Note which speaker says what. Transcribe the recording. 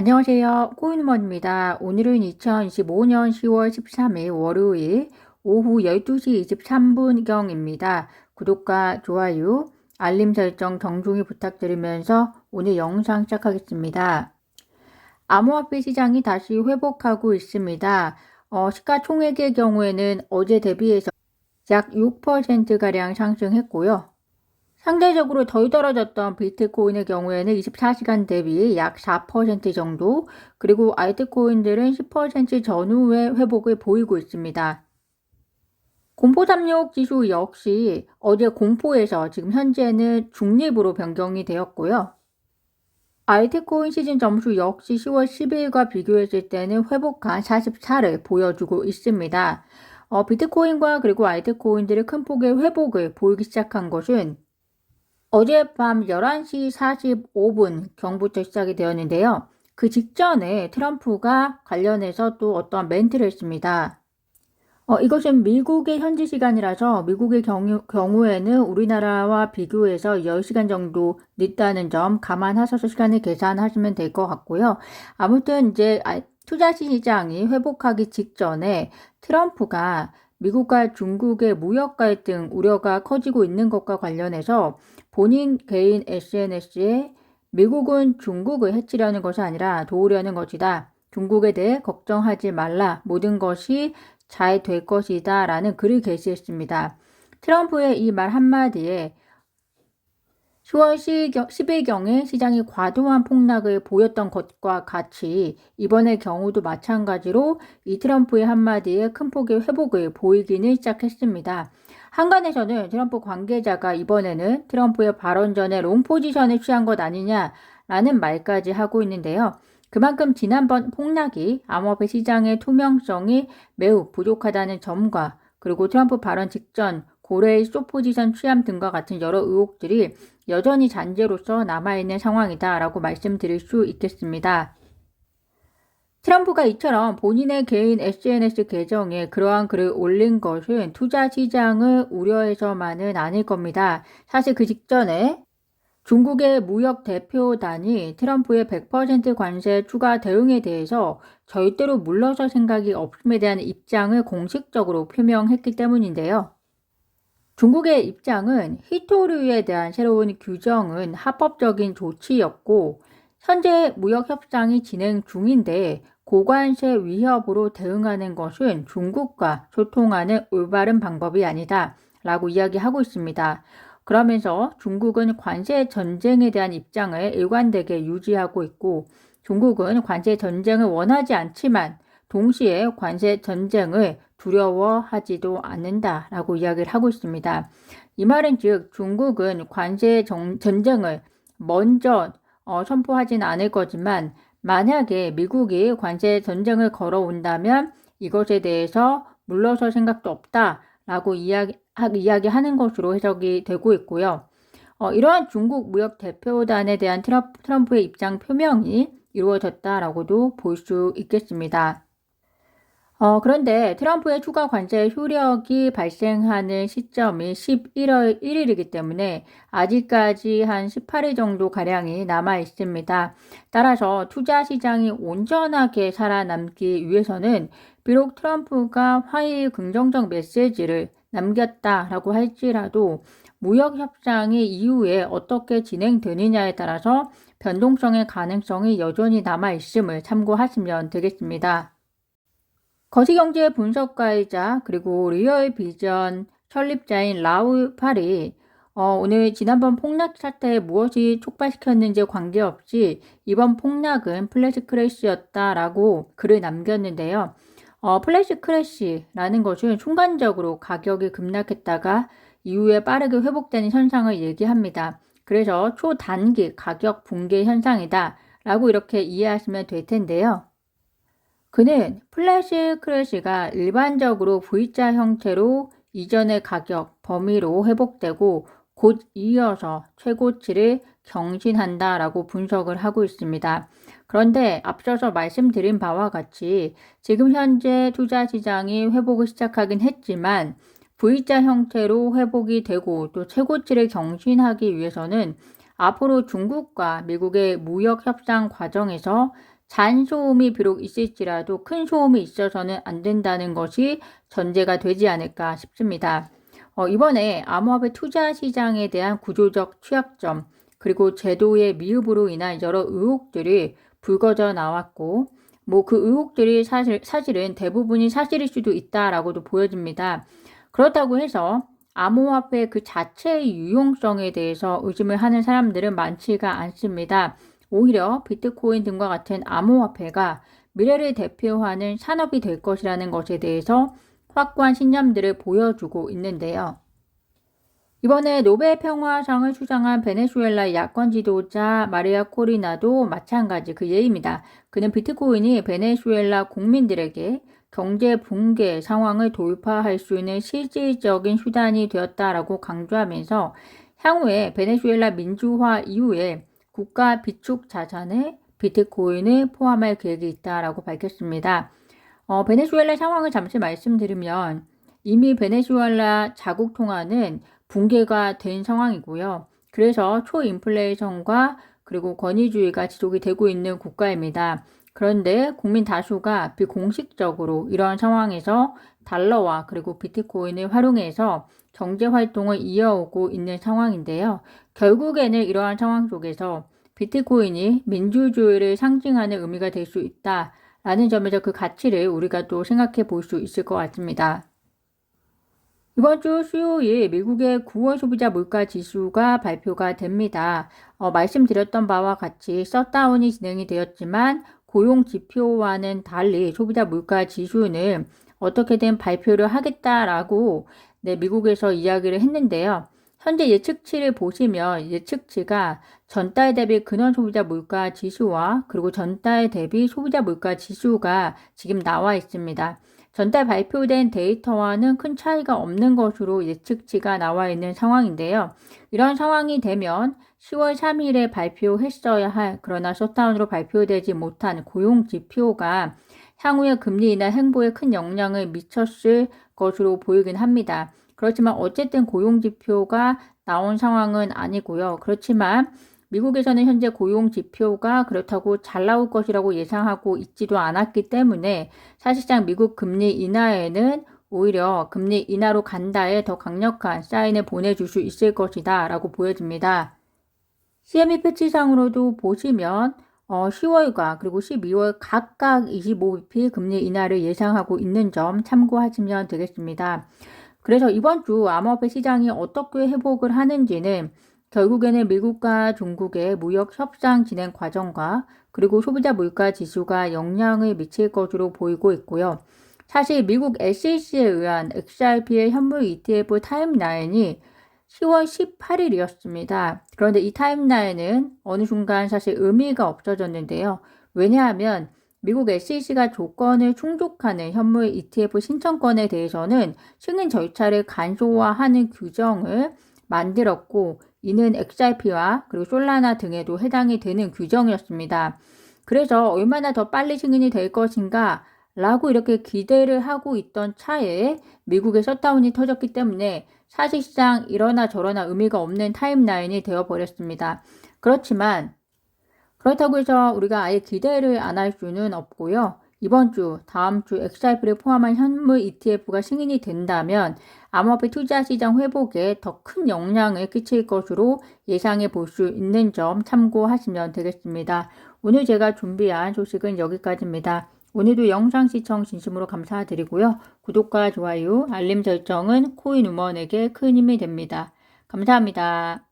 Speaker 1: 안녕하세요. 꼬인원입니다. 오늘은 2025년 10월 13일 월요일 오후 12시 23분경입니다. 구독과 좋아요, 알림 설정 정중히 부탁드리면서 오늘 영상 시작하겠습니다. 암호화폐 시장이 다시 회복하고 있습니다. 어, 시가총액의 경우에는 어제 대비해서 약 6%가량 상승했고요. 상대적으로 덜 떨어졌던 비트코인의 경우에는 24시간 대비 약 4% 정도, 그리고 알트코인들은 10% 전후의 회복을 보이고 있습니다. 공포삼육 지수 역시 어제 공포에서 지금 현재는 중립으로 변경이 되었고요. 알트코인 시즌 점수 역시 10월 10일과 비교했을 때는 회복한 44를 보여주고 있습니다. 어, 비트코인과 그리고 알트코인들의 큰 폭의 회복을 보이기 시작한 것은 어젯밤 11시 45분 경부터 시작이 되었는데요. 그 직전에 트럼프가 관련해서 또 어떠한 멘트를 했습니다. 어, 이것은 미국의 현지 시간이라서 미국의 경우, 경우에는 우리나라와 비교해서 10시간 정도 늦다는 점 감안하셔서 시간을 계산하시면 될 것 같고요. 아무튼 이제 아, 투자 시장이 회복하기 직전에 트럼프가 미국과 중국의 무역 갈등 우려가 커지고 있는 것과 관련해서 본인 개인 SNS에 미국은 중국을 해치려는 것이 아니라 도우려는 것이다. 중국에 대해 걱정하지 말라. 모든 것이 잘 될 것이다. 라는 글을 게시했습니다. 트럼프의 이 말 한마디에 10월 10일경에 시장이 과도한 폭락을 보였던 것과 같이 이번의 경우도 마찬가지로 이 트럼프의 한마디에 큰 폭의 회복을 보이기는 시작했습니다. 한간에서는 트럼프 관계자가 이번에는 트럼프의 발언 전에 롱 포지션을 취한 것 아니냐라는 말까지 하고 있는데요. 그만큼 지난번 폭락이 암호화폐 시장의 투명성이 매우 부족하다는 점과 그리고 트럼프 발언 직전 고래의 쇼포지션 취함 등과 같은 여러 의혹들이 여전히 잔재로서 남아있는 상황이다라고 말씀드릴 수 있겠습니다. 트럼프가 이처럼 본인의 개인 SNS 계정에 그러한 글을 올린 것은 투자 시장을 우려해서만은 아닐 겁니다. 사실 그 직전에 중국의 무역 대표단이 트럼프의 100% 관세 추가 대응에 대해서 절대로 물러설 생각이 없음에 대한 입장을 공식적으로 표명했기 때문인데요. 중국의 입장은 히토류에 대한 새로운 규정은 합법적인 조치였고 현재 무역 협상이 진행 중인데 고관세 위협으로 대응하는 것은 중국과 소통하는 올바른 방법이 아니다 라고 이야기하고 있습니다. 그러면서 중국은 관세 전쟁에 대한 입장을 일관되게 유지하고 있고 중국은 관세 전쟁을 원하지 않지만 동시에 관세 전쟁을 두려워하지도 않는다라고 이야기를 하고 있습니다. 이 말은 즉 중국은 관세 전쟁을 먼저 어, 선포하지는 않을 거지만 만약에 미국이 관세 전쟁을 걸어온다면 이것에 대해서 물러설 생각도 없다라고 이야기, 이야기하는 것으로 해석이 되고 있고요. 어, 이러한 중국 무역 대표단에 대한 트럼프의 입장 표명이 이루어졌다라고도 볼 수 있겠습니다. 어, 그런데 트럼프의 추가 관세 효력이 발생하는 시점이 11월 1일이기 때문에 아직까지 한 18일 정도 가량이 남아 있습니다. 따라서 투자 시장이 온전하게 살아남기 위해서는 비록 트럼프가 화해의 긍정적 메시지를 남겼다라고 할지라도 무역 협상이 이후에 어떻게 진행되느냐에 따라서 변동성의 가능성이 여전히 남아 있음을 참고하시면 되겠습니다. 거시경제 분석가이자 그리고 리얼 비전 설립자인 라우 팔이 어, 오늘 지난번 폭락 사태에 무엇이 촉발시켰는지 관계없이 이번 폭락은 플래시 크래시였다라고 글을 남겼는데요. 어, 플래시 크래시라는 것은 순간적으로 가격이 급락했다가 이후에 빠르게 회복되는 현상을 얘기합니다. 그래서 초단기 가격 붕괴 현상이다 라고 이렇게 이해하시면 될 텐데요. 그는 플래시 크래시가 일반적으로 V자 형태로 이전의 가격 범위로 회복되고 곧 이어서 최고치를 경신한다라고 분석을 하고 있습니다. 그런데 앞서서 말씀드린 바와 같이 지금 현재 투자 시장이 회복을 시작하긴 했지만 V자 형태로 회복이 되고 또 최고치를 경신하기 위해서는 앞으로 중국과 미국의 무역 협상 과정에서 잔소음이 비록 있을지라도 큰 소음이 있어서는 안 된다는 것이 전제가 되지 않을까 싶습니다. 어, 이번에 암호화폐 투자 시장에 대한 구조적 취약점, 그리고 제도의 미흡으로 인한 여러 의혹들이 불거져 나왔고, 뭐 그 의혹들이 사실, 사실은 대부분이 사실일 수도 있다라고도 보여집니다. 그렇다고 해서 암호화폐 그 자체의 유용성에 대해서 의심을 하는 사람들은 많지가 않습니다. 오히려 비트코인 등과 같은 암호화폐가 미래를 대표하는 산업이 될 것이라는 것에 대해서 확고한 신념들을 보여주고 있는데요. 이번에 노벨 평화상을 수상한 베네수엘라 야권 지도자 마리아 코리나도 마찬가지 그 예입니다. 그는 비트코인이 베네수엘라 국민들에게 경제 붕괴 상황을 돌파할 수 있는 실질적인 수단이 되었다라고 강조하면서 향후에 베네수엘라 민주화 이후에 국가 비축 자산에 비트코인을 포함할 계획이 있다라고 밝혔습니다. 어, 베네수엘라 상황을 잠시 말씀드리면 이미 베네수엘라 자국 통화는 붕괴가 된 상황이고요. 그래서 초인플레이션과 그리고 권위주의가 지속이 되고 있는 국가입니다. 그런데 국민 다수가 비공식적으로 이러한 상황에서 달러와 그리고 비트코인을 활용해서 경제 활동을 이어오고 있는 상황인데요. 결국에는 이러한 상황 속에서 비트코인이 민주주의를 상징하는 의미가 될 수 있다 라는 점에서 그 가치를 우리가 또 생각해 볼 수 있을 것 같습니다. 이번 주 수요일 미국의 9월 소비자 물가 지수가 발표가 됩니다. 어, 말씀드렸던 바와 같이 셧다운이 진행이 되었지만 고용 지표와는 달리 소비자 물가 지수는 어떻게든 발표를 하겠다라고 네, 미국에서 이야기를 했는데요. 현재 예측치를 보시면 예측치가 전달 대비 근원 소비자 물가 지수와 그리고 전달 대비 소비자 물가 지수가 지금 나와 있습니다. 전달 발표된 데이터와는 큰 차이가 없는 것으로 예측치가 나와 있는 상황인데요. 이런 상황이 되면 10월 3일에 발표했어야 할 그러나 셧다운으로 발표되지 못한 고용 지표가 향후의 금리 인하 행보에 큰 영향을 미쳤을 것으로 보이긴 합니다. 그렇지만 어쨌든 고용 지표가 나온 상황은 아니고요. 그렇지만 미국에서는 현재 고용 지표가 그렇다고 잘 나올 것이라고 예상하고 있지도 않았기 때문에 사실상 미국 금리 인하에는 오히려 금리 인하로 간다에 더 강력한 사인을 보내줄 수 있을 것이다 라고 보여집니다. CME 패치상으로도 보시면 어, 10월과 그리고 12월 각각 25bp 금리 인하를 예상하고 있는 점 참고하시면 되겠습니다. 그래서 이번 주 암호화폐 시장이 어떻게 회복을 하는지는 결국에는 미국과 중국의 무역 협상 진행 과정과 그리고 소비자 물가 지수가 영향을 미칠 것으로 보이고 있고요. 사실 미국 SEC에 의한 XRP의 현물 ETF 타임라인이 10월 18일이었습니다. 그런데 이 타임라인은 어느 순간 사실 의미가 없어졌는데요. 왜냐하면 미국 SEC가 조건을 충족하는 현물 ETF 신청권에 대해서는 승인 절차를 간소화하는 규정을 만들었고 이는 XRP와 그리고 솔라나 등에도 해당이 되는 규정이었습니다. 그래서 얼마나 더 빨리 승인이 될 것인가 라고 이렇게 기대를 하고 있던 차에 미국의 셧다운이 터졌기 때문에 사실상 이러나 저러나 의미가 없는 타임라인이 되어버렸습니다. 그렇지만 그렇다고 해서 우리가 아예 기대를 안 할 수는 없고요. 이번 주, 다음 주 XRP를 포함한 현물 ETF가 승인이 된다면 암호화폐 투자 시장 회복에 더 큰 영향을 끼칠 것으로 예상해 볼 수 있는 점 참고하시면 되겠습니다. 오늘 제가 준비한 소식은 여기까지입니다. 오늘도 영상 시청 진심으로 감사드리고요. 구독과 좋아요, 알림 설정은 코인 우먼에게 큰 힘이 됩니다. 감사합니다.